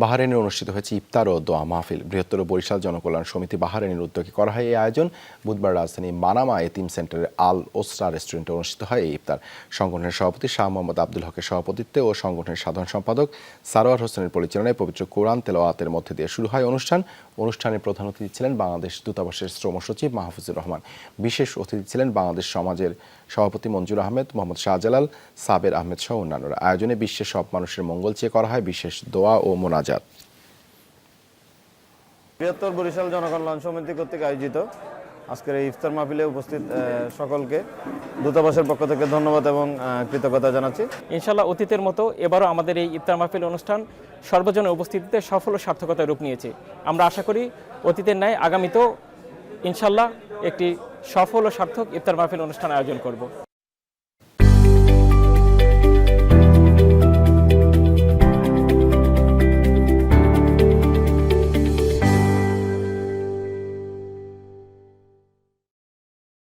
বাহারাইনে অনুষ্ঠিত হয়েছে ইফতার ও দোয়া মাহফিল। বৃহত্তর বরিশাল জনকল্যাণ সমিতি বাহারাইনের উদ্যোগে করা হয় এই আয়োজন। বুধবার রাজধানী মানামা এতিম সেন্টারের আল ওসরা রেস্টুরেন্টে অনুষ্ঠিত হয় এই ইফতার। সংগঠনের সভাপতি শাহ মোহাম্মদ আব্দুল হকের সভাপতিত্বে ও সংগঠনের সাধারণ সম্পাদক সারোয়ার হোসেনের পরিচালনায় পবিত্র কোরআন তেলাওয়াতের মধ্যে দিয়ে শুরু হয় অনুষ্ঠান। অনুষ্ঠানে প্রধান অতিথি ছিলেন বাংলাদেশ দূতাবাসের শ্রম সচিব মাহফুজুর রহমান। বিশেষ অতিথি ছিলেন বাংলাদেশ সমাজের সভাপতি মঞ্জুর আহমেদ, মোহাম্মদ শাহজালাল, সাবের আহমেদ সহ অন্যান্যরা। আয়োজনে বিশ্বের সব মানুষের মঙ্গল চেয়ে করা হয়। বিশেষ দোয়া ও মোনাজাত বৃহত্তর বরিশাল জনকল্যাণ সমিতি কর্তৃক আয়োজিত আজকের এই ইফতার মাহফিলে উপস্থিত সকলকে দূতাবাসের পক্ষ থেকে ধন্যবাদ এবং কৃতজ্ঞতা জানাচ্ছি। ইনশাল্লাহ অতীতের মতো এবারও আমাদের এই ইফতার মাহফিল অনুষ্ঠান সর্বজনের উপস্থিতিতে সফল ও সার্থকতায় রূপ নিয়েছে। আমরা আশা করি অতীতের ন্যায় আগামীতেও ইনশাল্লাহ একটি সফল ও সার্থক ইফতার মাহফিল অনুষ্ঠান আয়োজন করব।